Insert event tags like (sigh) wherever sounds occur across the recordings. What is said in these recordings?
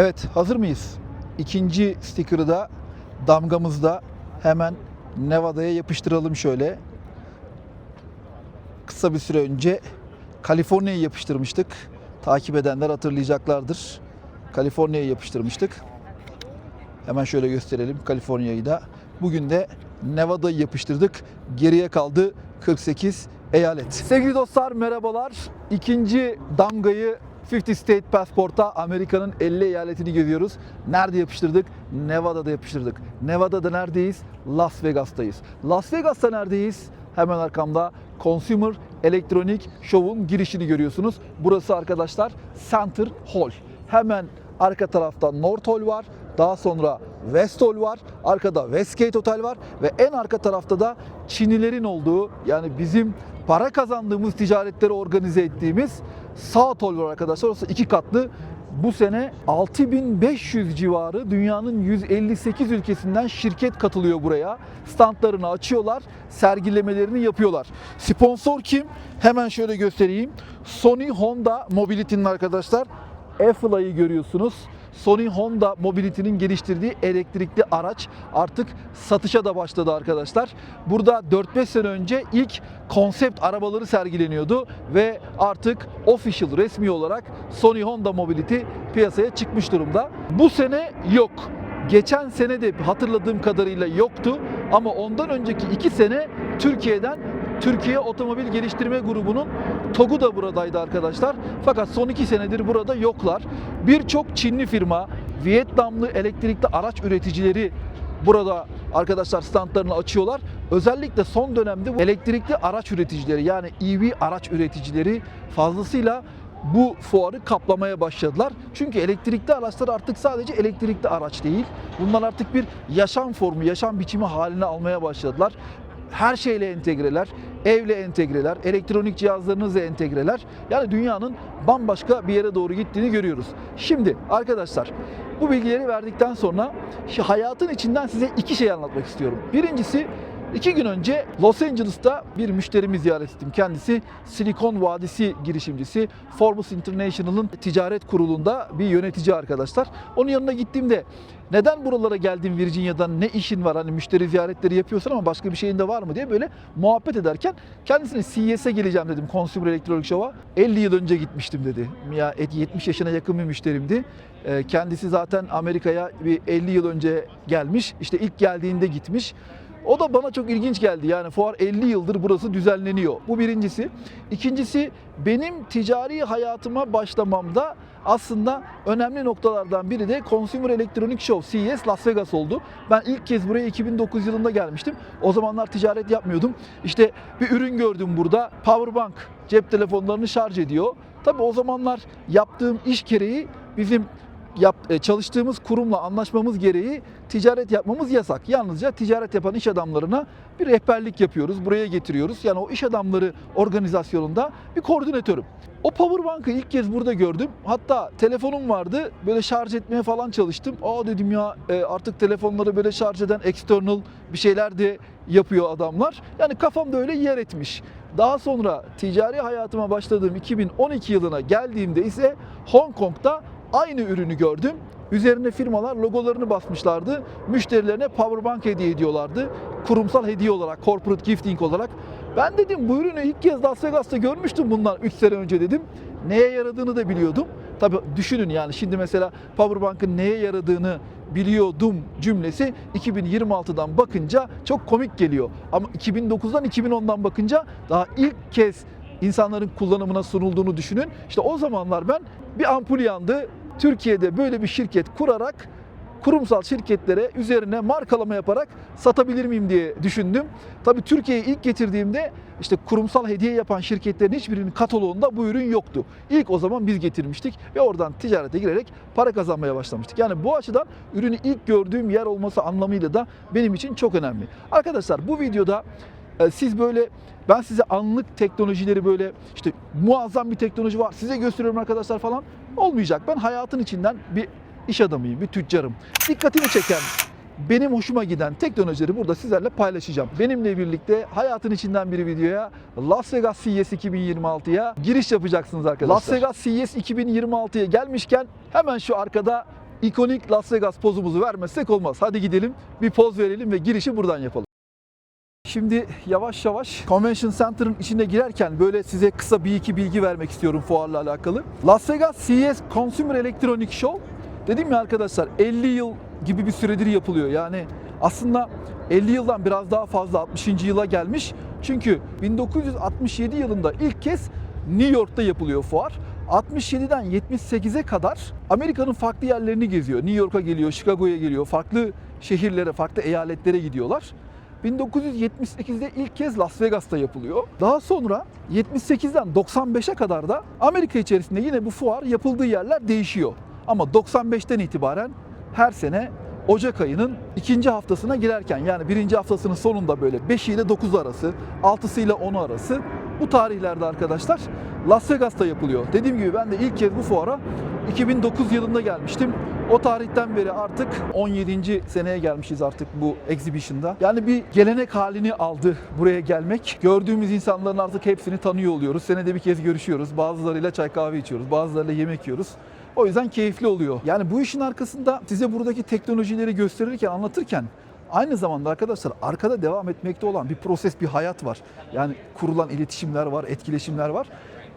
Evet, hazır mıyız? İkinci sticker'ı da damgamızda hemen Nevada'ya yapıştıralım şöyle. Kısa bir süre önce Kaliforniya'ya yapıştırmıştık. Takip edenler hatırlayacaklardır. Kaliforniya'ya yapıştırmıştık. Hemen şöyle gösterelim Kaliforniya'yı da. Bugün de Nevada'yı yapıştırdık. Geriye kaldı 48 eyalet. Sevgili dostlar merhabalar. İkinci damgayı 50 State Passport'ta Amerika'nın 50 eyaletini geziyoruz. Nerede yapıştırdık? Nevada'da yapıştırdık. Nevada'da neredeyiz? Las Vegas'tayız. Las Vegas'ta neredeyiz? Hemen arkamda Consumer Electronic Show'un girişini görüyorsunuz. Burası arkadaşlar Center Hall. Hemen arka tarafta North Hall var. Daha sonra West Hall var. Arkada Westgate Hotel var. Ve en arka tarafta da Çinilerin olduğu yani bizim para kazandığımız ticaretleri organize ettiğimiz South Hall var arkadaşlar. Orası iki katlı. Bu sene 6500 civarı dünyanın 158 ülkesinden şirket katılıyor buraya. Standlarını açıyorlar, sergilemelerini yapıyorlar. Sponsor kim? Hemen şöyle göstereyim. Sony Honda Mobility'nin arkadaşlar Affle'ı görüyorsunuz. Sony Honda Mobility'nin geliştirdiği elektrikli araç artık satışa da başladı arkadaşlar. Burada 4-5 sene önce ilk konsept arabaları sergileniyordu ve artık official resmi olarak Sony Honda Mobility piyasaya çıkmış durumda. Bu sene yok. Geçen sene de hatırladığım kadarıyla yoktu ama ondan önceki 2 sene Türkiye'den Türkiye Otomobil Geliştirme Grubu'nun TOG'u da buradaydı arkadaşlar. Fakat son iki senedir burada yoklar. Birçok Çinli firma, Vietnamlı elektrikli araç üreticileri burada arkadaşlar standlarını açıyorlar. Özellikle son dönemde bu elektrikli araç üreticileri yani EV araç üreticileri fazlasıyla bu fuarı kaplamaya başladılar. Çünkü elektrikli araçlar artık sadece elektrikli araç değil. Bunlar artık bir yaşam formu, yaşam biçimi haline almaya başladılar her şeyle entegreler, evle entegreler, elektronik cihazlarınızla entegreler. Yani dünyanın bambaşka bir yere doğru gittiğini görüyoruz. Şimdi arkadaşlar bu bilgileri verdikten sonra hayatın içinden size iki şey anlatmak istiyorum. Birincisi İki gün önce Los Angeles'ta bir müşterimi ziyaret ettim. Kendisi Silikon Vadisi girişimcisi. Forbes International'ın ticaret kurulunda bir yönetici arkadaşlar. Onun yanına gittiğimde neden buralara geldin Virginia'dan ne işin var hani müşteri ziyaretleri yapıyorsun ama başka bir şeyin de var mı diye böyle muhabbet ederken kendisine CES'e geleceğim dedim Consumer Electronic Show'a. 50 yıl önce gitmiştim dedi. Ya 70 yaşına yakın bir müşterimdi. Ee, Kendisi zaten Amerika'ya bir 50 yıl önce gelmiş. İşte ilk geldiğinde gitmiş. O da bana çok ilginç geldi. Yani fuar 50 yıldır burası düzenleniyor. Bu birincisi. İkincisi benim ticari hayatıma başlamamda aslında önemli noktalardan biri de Consumer Electronic Show CES Las Vegas oldu. Ben ilk kez buraya 2009 yılında gelmiştim. O zamanlar ticaret yapmıyordum. İşte bir ürün gördüm burada. Powerbank cep telefonlarını şarj ediyor. Tabii o zamanlar yaptığım iş gereği bizim yap, e, çalıştığımız kurumla anlaşmamız gereği ticaret yapmamız yasak. Yalnızca ticaret yapan iş adamlarına bir rehberlik yapıyoruz, buraya getiriyoruz. Yani o iş adamları organizasyonunda bir koordinatörüm. O powerbank'ı ilk kez burada gördüm. Hatta telefonum vardı. Böyle şarj etmeye falan çalıştım. Aa dedim ya e, artık telefonları böyle şarj eden external bir şeyler de yapıyor adamlar. Yani kafamda öyle yer etmiş. Daha sonra ticari hayatıma başladığım 2012 yılına geldiğimde ise Hong Kong'da aynı ürünü gördüm. Üzerine firmalar logolarını basmışlardı. Müşterilerine powerbank hediye ediyorlardı. Kurumsal hediye olarak, corporate gifting olarak. Ben dedim bu ürünü ilk kez Las Vegas'ta görmüştüm bundan 3 sene önce dedim. Neye yaradığını da biliyordum. Tabi düşünün yani şimdi mesela powerbank'ın neye yaradığını biliyordum cümlesi 2026'dan bakınca çok komik geliyor. Ama 2009'dan 2010'dan bakınca daha ilk kez insanların kullanımına sunulduğunu düşünün. İşte o zamanlar ben bir ampul yandı. Türkiye'de böyle bir şirket kurarak kurumsal şirketlere üzerine markalama yaparak satabilir miyim diye düşündüm. Tabii Türkiye'ye ilk getirdiğimde işte kurumsal hediye yapan şirketlerin hiçbirinin kataloğunda bu ürün yoktu. İlk o zaman biz getirmiştik ve oradan ticarete girerek para kazanmaya başlamıştık. Yani bu açıdan ürünü ilk gördüğüm yer olması anlamıyla da benim için çok önemli. Arkadaşlar bu videoda e, siz böyle ben size anlık teknolojileri böyle işte muazzam bir teknoloji var size gösteriyorum arkadaşlar falan olmayacak. Ben hayatın içinden bir iş adamıyım, bir tüccarım. Dikkatimi çeken, benim hoşuma giden teknolojileri burada sizlerle paylaşacağım. Benimle birlikte hayatın içinden bir videoya Las Vegas CES 2026'ya giriş yapacaksınız arkadaşlar. Las Vegas CES 2026'ya gelmişken hemen şu arkada ikonik Las Vegas pozumuzu vermezsek olmaz. Hadi gidelim bir poz verelim ve girişi buradan yapalım. Şimdi yavaş yavaş Convention Center'ın içine girerken böyle size kısa bir iki bilgi vermek istiyorum fuarla alakalı. Las Vegas CES Consumer Electronic Show dedim ya arkadaşlar 50 yıl gibi bir süredir yapılıyor. Yani aslında 50 yıldan biraz daha fazla 60. yıla gelmiş. Çünkü 1967 yılında ilk kez New York'ta yapılıyor fuar. 67'den 78'e kadar Amerika'nın farklı yerlerini geziyor. New York'a geliyor, Chicago'ya geliyor, farklı şehirlere, farklı eyaletlere gidiyorlar. 1978'de ilk kez Las Vegas'ta yapılıyor. Daha sonra 78'den 95'e kadar da Amerika içerisinde yine bu fuar yapıldığı yerler değişiyor. Ama 95'ten itibaren her sene Ocak ayının ikinci haftasına girerken yani birinci haftasının sonunda böyle 5 ile 9 arası, 6 ile 10 arası bu tarihlerde arkadaşlar Las Vegas'ta yapılıyor. Dediğim gibi ben de ilk kez bu fuara 2009 yılında gelmiştim. O tarihten beri artık 17. seneye gelmişiz artık bu exhibition'da. Yani bir gelenek halini aldı buraya gelmek. Gördüğümüz insanların artık hepsini tanıyor oluyoruz. Senede bir kez görüşüyoruz. Bazılarıyla çay kahve içiyoruz. Bazılarıyla yemek yiyoruz. O yüzden keyifli oluyor. Yani bu işin arkasında size buradaki teknolojileri gösterirken, anlatırken Aynı zamanda arkadaşlar arkada devam etmekte olan bir proses, bir hayat var. Yani kurulan iletişimler var, etkileşimler var.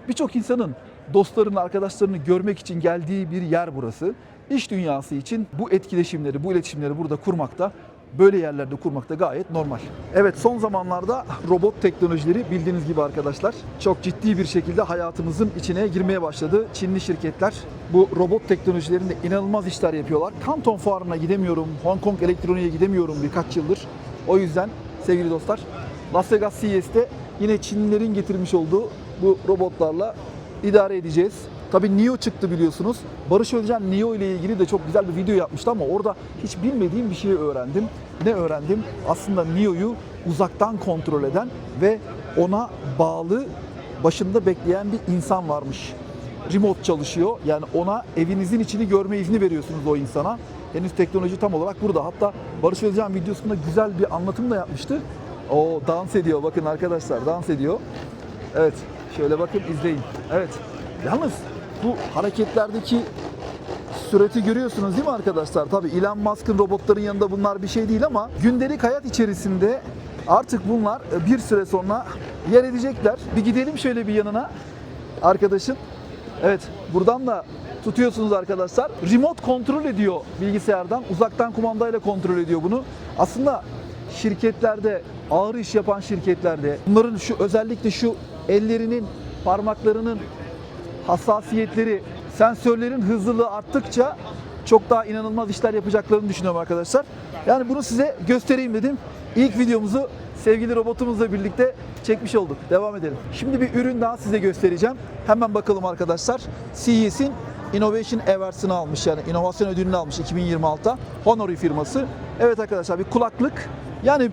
Birçok insanın dostlarını, arkadaşlarını görmek için geldiği bir yer burası. İş dünyası için bu etkileşimleri, bu iletişimleri burada kurmakta, böyle yerlerde kurmakta gayet normal. Evet son zamanlarda robot teknolojileri bildiğiniz gibi arkadaşlar çok ciddi bir şekilde hayatımızın içine girmeye başladı. Çinli şirketler bu robot teknolojilerinde inanılmaz işler yapıyorlar. Canton Fuarı'na gidemiyorum, Hong Kong Elektronik'e gidemiyorum birkaç yıldır. O yüzden sevgili dostlar Las Vegas CES'te yine Çinlilerin getirmiş olduğu bu robotlarla idare edeceğiz. Tabii Neo çıktı biliyorsunuz. Barış Özcan Neo ile ilgili de çok güzel bir video yapmıştı ama orada hiç bilmediğim bir şeyi öğrendim. Ne öğrendim? Aslında Neo'yu uzaktan kontrol eden ve ona bağlı başında bekleyen bir insan varmış. Remote çalışıyor. Yani ona evinizin içini görme izni veriyorsunuz o insana. Henüz teknoloji tam olarak burada. Hatta Barış Özcan videosunda güzel bir anlatım da yapmıştı. O dans ediyor bakın arkadaşlar dans ediyor. Evet şöyle bakın izleyin. Evet yalnız bu hareketlerdeki süreti görüyorsunuz değil mi arkadaşlar? Tabii Elon Musk'ın robotların yanında bunlar bir şey değil ama gündelik hayat içerisinde artık bunlar bir süre sonra yer edecekler. Bir gidelim şöyle bir yanına arkadaşın. Evet buradan da tutuyorsunuz arkadaşlar. Remote kontrol ediyor bilgisayardan. Uzaktan kumandayla kontrol ediyor bunu. Aslında şirketlerde, ağır iş yapan şirketlerde bunların şu özellikle şu ellerinin, parmaklarının hassasiyetleri, sensörlerin hızlılığı arttıkça çok daha inanılmaz işler yapacaklarını düşünüyorum arkadaşlar. Yani bunu size göstereyim dedim. İlk videomuzu sevgili robotumuzla birlikte çekmiş olduk. Devam edelim. Şimdi bir ürün daha size göstereceğim. Hemen bakalım arkadaşlar. CES'in Innovation Awards'ını almış yani inovasyon ödülünü almış 2026'da Honori firması. Evet arkadaşlar bir kulaklık. Yani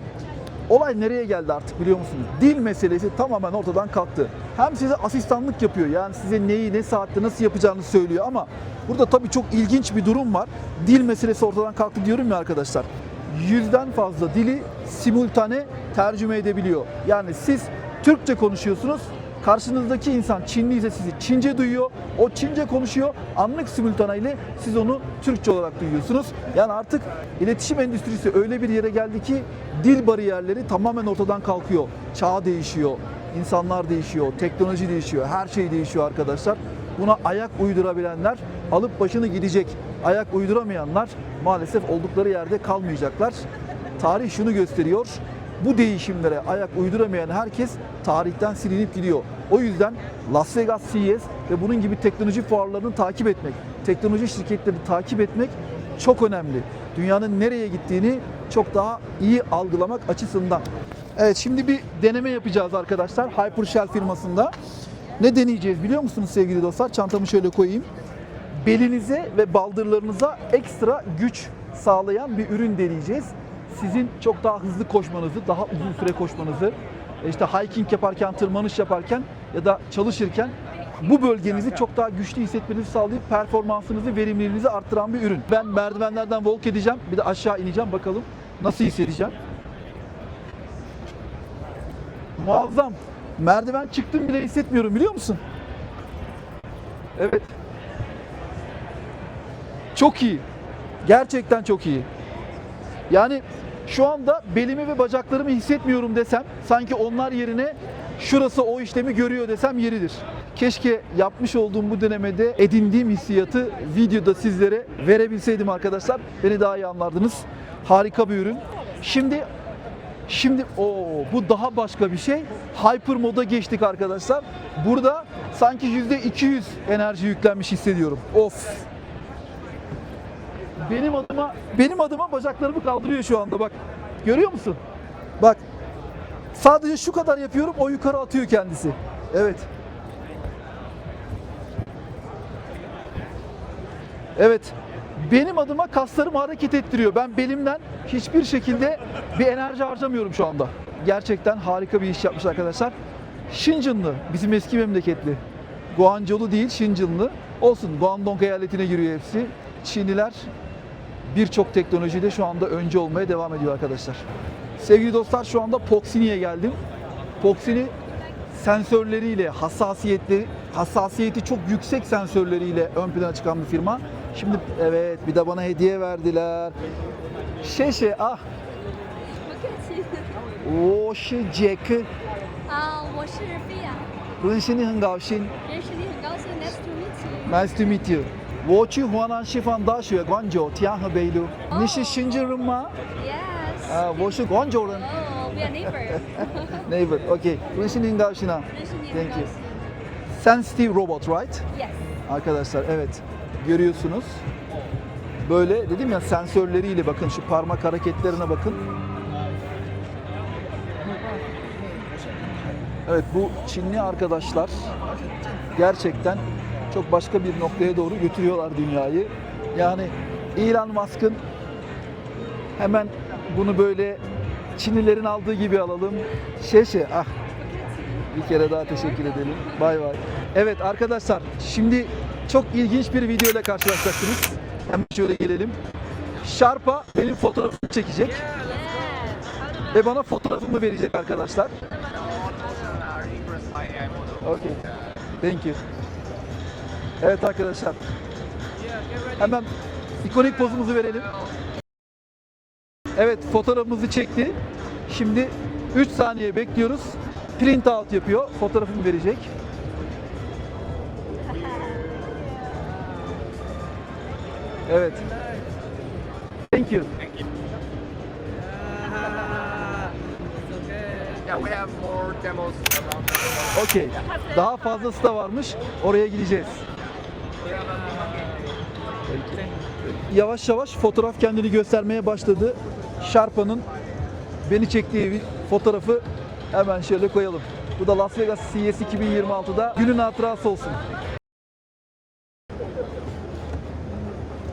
Olay nereye geldi artık biliyor musunuz? Dil meselesi tamamen ortadan kalktı. Hem size asistanlık yapıyor yani size neyi ne saatte nasıl yapacağını söylüyor ama burada tabii çok ilginç bir durum var. Dil meselesi ortadan kalktı diyorum ya arkadaşlar. Yüzden fazla dili simultane tercüme edebiliyor. Yani siz Türkçe konuşuyorsunuz, Karşınızdaki insan Çinli ise sizi Çince duyuyor. O Çince konuşuyor. Anlık simultane ile siz onu Türkçe olarak duyuyorsunuz. Yani artık iletişim endüstrisi öyle bir yere geldi ki dil bariyerleri tamamen ortadan kalkıyor. Çağ değişiyor. insanlar değişiyor. Teknoloji değişiyor. Her şey değişiyor arkadaşlar. Buna ayak uydurabilenler alıp başını gidecek. Ayak uyduramayanlar maalesef oldukları yerde kalmayacaklar. Tarih şunu gösteriyor bu değişimlere ayak uyduramayan herkes tarihten silinip gidiyor. O yüzden Las Vegas CES ve bunun gibi teknoloji fuarlarını takip etmek, teknoloji şirketlerini takip etmek çok önemli. Dünyanın nereye gittiğini çok daha iyi algılamak açısından. Evet şimdi bir deneme yapacağız arkadaşlar Hypershell firmasında. Ne deneyeceğiz biliyor musunuz sevgili dostlar? Çantamı şöyle koyayım. Belinize ve baldırlarınıza ekstra güç sağlayan bir ürün deneyeceğiz sizin çok daha hızlı koşmanızı, daha uzun süre koşmanızı, işte hiking yaparken, tırmanış yaparken ya da çalışırken bu bölgenizi çok daha güçlü hissetmenizi sağlayıp performansınızı, verimliliğinizi arttıran bir ürün. Ben merdivenlerden walk edeceğim, bir de aşağı ineceğim bakalım nasıl hissedeceğim. Muazzam. Merdiven çıktım bile hissetmiyorum biliyor musun? Evet. Çok iyi. Gerçekten çok iyi. Yani şu anda belimi ve bacaklarımı hissetmiyorum desem sanki onlar yerine şurası o işlemi görüyor desem yeridir. Keşke yapmış olduğum bu denemede edindiğim hissiyatı videoda sizlere verebilseydim arkadaşlar. Beni daha iyi anlardınız. Harika bir ürün. Şimdi Şimdi o bu daha başka bir şey. Hyper moda geçtik arkadaşlar. Burada sanki %200 enerji yüklenmiş hissediyorum. Of. Benim adıma benim adıma bacaklarımı kaldırıyor şu anda bak. Görüyor musun? Bak. Sadece şu kadar yapıyorum o yukarı atıyor kendisi. Evet. Evet. Benim adıma kaslarımı hareket ettiriyor. Ben belimden hiçbir şekilde bir enerji harcamıyorum şu anda. Gerçekten harika bir iş yapmış arkadaşlar. Şincinli, bizim eski memleketli. Guangzhou'lu değil, Şincinli. Olsun, Guangdong eyaletine giriyor hepsi. Çinliler birçok teknolojide şu anda önce olmaya devam ediyor arkadaşlar. Sevgili dostlar şu anda Poxini'ye geldim. Poxini sensörleriyle, hassasiyetli, hassasiyeti çok yüksek sensörleriyle ön plana çıkan bir firma. Şimdi evet bir de bana hediye verdiler. Şeşe ah 不客气。我是 Jack 啊，我是菲亚，认识你很高兴认识你很高兴，Nice to meet you。 Nice to meet you 我去华南师范大学广州天河北路你是深圳人吗 Yes。啊我是广州人 Oh, we are neighbor。 (laughs) Neighbor okay 认识你很高兴啊认识你很 Thank 高 you 兴。 Sensitive robot right Yes。 Arkadaşlar evet görüyorsunuz. Böyle dedim ya sensörleriyle bakın şu parmak hareketlerine bakın. Evet bu Çinli arkadaşlar gerçekten çok başka bir noktaya doğru götürüyorlar dünyayı. Yani Elon Musk'ın hemen bunu böyle Çinlilerin aldığı gibi alalım. Şeşe ah bir kere daha teşekkür edelim. Bay bay. Evet arkadaşlar şimdi çok ilginç bir video ile karşılaşacaksınız. Hemen şöyle gelelim. Sharpa benim fotoğrafımı çekecek ve bana fotoğrafımı verecek arkadaşlar. Okay. Thank you. Evet arkadaşlar. Hemen ikonik pozumuzu verelim. Evet fotoğrafımızı çekti. Şimdi 3 saniye bekliyoruz. Print out yapıyor. Fotoğrafımı verecek. Evet. Thank you. The world. Okey. Daha fazlası da varmış. Oraya gideceğiz. Yavaş yavaş fotoğraf kendini göstermeye başladı. Sharpa'nın beni çektiği bir fotoğrafı hemen şöyle koyalım. Bu da Las Vegas CES 2026'da günün hatırası olsun.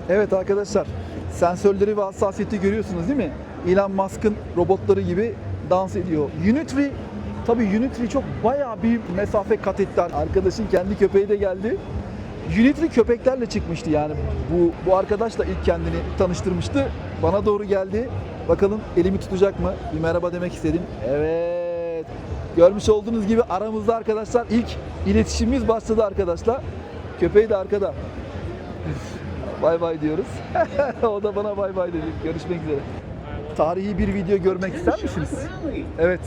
Evet arkadaşlar, sensörleri ve hassasiyeti görüyorsunuz değil mi? Elon Musk'ın robotları gibi dans ediyor. Unitry, tabii Unitry çok bayağı bir mesafe kat etti. Arkadaşın kendi köpeği de geldi. Unitry köpeklerle çıkmıştı yani. Bu, bu arkadaşla ilk kendini tanıştırmıştı. Bana doğru geldi. Bakalım elimi tutacak mı? Bir merhaba demek istedim. Evet. Görmüş olduğunuz gibi aramızda arkadaşlar ilk iletişimimiz başladı arkadaşlar. Köpeği de arkada. (laughs) Bay bay diyoruz. (laughs) o da bana bay bay dedi. Görüşmek üzere. Tarihi bir video görmek ister misiniz? Evet.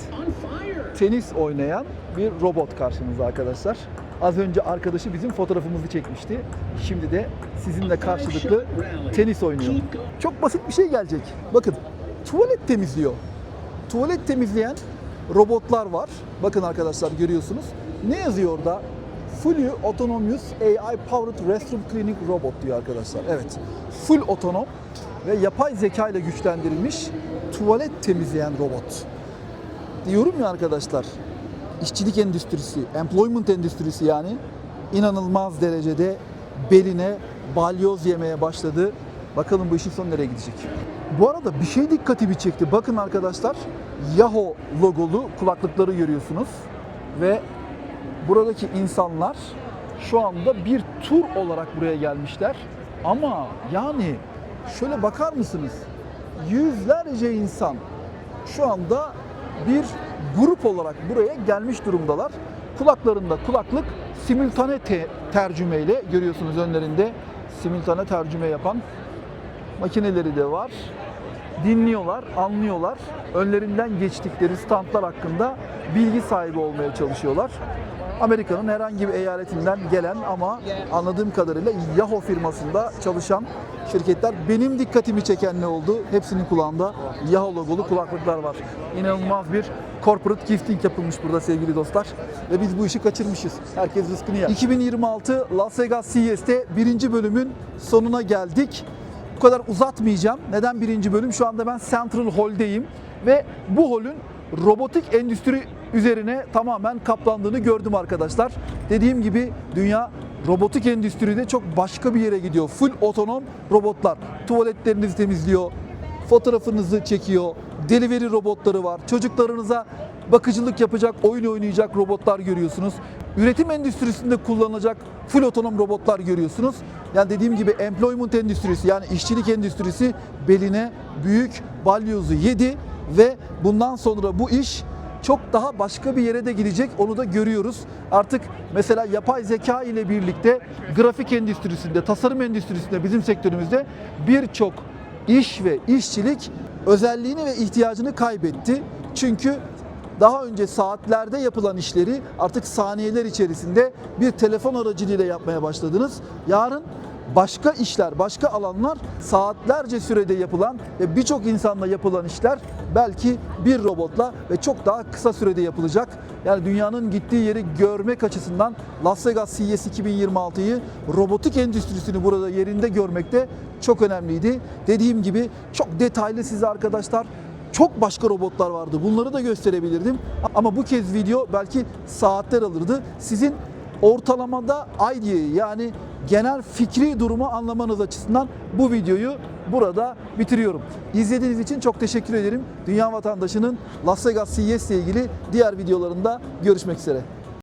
Tenis oynayan bir robot karşınızda arkadaşlar. Az önce arkadaşı bizim fotoğrafımızı çekmişti. Şimdi de sizinle karşılıklı tenis oynuyor. Çok basit bir şey gelecek. Bakın tuvalet temizliyor. Tuvalet temizleyen robotlar var. Bakın arkadaşlar görüyorsunuz. Ne yazıyor orada? Fully Autonomous AI Powered Restroom Cleaning Robot diyor arkadaşlar. Evet. Full otonom ve yapay zeka ile güçlendirilmiş tuvalet temizleyen robot. Diyorum ya arkadaşlar. İşçilik endüstrisi, employment endüstrisi yani inanılmaz derecede beline balyoz yemeye başladı. Bakalım bu işin sonu nereye gidecek. Bu arada bir şey dikkatimi çekti. Bakın arkadaşlar Yahoo logolu kulaklıkları görüyorsunuz. Ve buradaki insanlar şu anda bir tur olarak buraya gelmişler. Ama yani şöyle bakar mısınız? Yüzlerce insan şu anda bir grup olarak buraya gelmiş durumdalar. Kulaklarında kulaklık simultane te- tercümeyle görüyorsunuz önlerinde simultane tercüme yapan makineleri de var. Dinliyorlar, anlıyorlar. Önlerinden geçtikleri standlar hakkında bilgi sahibi olmaya çalışıyorlar. Amerika'nın herhangi bir eyaletinden gelen ama anladığım kadarıyla Yahoo firmasında çalışan şirketler. Benim dikkatimi çeken ne oldu? Hepsinin kulağında Yahoo logolu kulaklıklar var. İnanılmaz bir corporate gifting yapılmış burada sevgili dostlar. Ve biz bu işi kaçırmışız. Herkes rızkını yer. 2026 Las Vegas CES'te birinci bölümün sonuna geldik. Bu kadar uzatmayacağım. Neden birinci bölüm? Şu anda ben Central Hall'deyim ve bu hall'ün robotik endüstri üzerine tamamen kaplandığını gördüm arkadaşlar. Dediğim gibi dünya robotik endüstride çok başka bir yere gidiyor. Full otonom robotlar tuvaletlerinizi temizliyor, fotoğrafınızı çekiyor, delivery robotları var. Çocuklarınıza bakıcılık yapacak, oyun oynayacak robotlar görüyorsunuz. Üretim endüstrisinde kullanılacak full otonom robotlar görüyorsunuz. Yani dediğim gibi employment endüstrisi yani işçilik endüstrisi beline büyük balyozu yedi ve bundan sonra bu iş çok daha başka bir yere de gidecek onu da görüyoruz. Artık mesela yapay zeka ile birlikte grafik endüstrisinde, tasarım endüstrisinde bizim sektörümüzde birçok iş ve işçilik özelliğini ve ihtiyacını kaybetti. Çünkü daha önce saatlerde yapılan işleri artık saniyeler içerisinde bir telefon aracılığıyla yapmaya başladınız. Yarın başka işler, başka alanlar saatlerce sürede yapılan ve birçok insanla yapılan işler belki bir robotla ve çok daha kısa sürede yapılacak. Yani dünyanın gittiği yeri görmek açısından Las Vegas CES 2026'yı robotik endüstrisini burada yerinde görmekte çok önemliydi. Dediğim gibi çok detaylı size arkadaşlar çok başka robotlar vardı. Bunları da gösterebilirdim. Ama bu kez video belki saatler alırdı. Sizin ortalamada idea'yı yani genel fikri durumu anlamanız açısından bu videoyu burada bitiriyorum. İzlediğiniz için çok teşekkür ederim. Dünya vatandaşının Las Vegas CES ile ilgili diğer videolarında görüşmek üzere.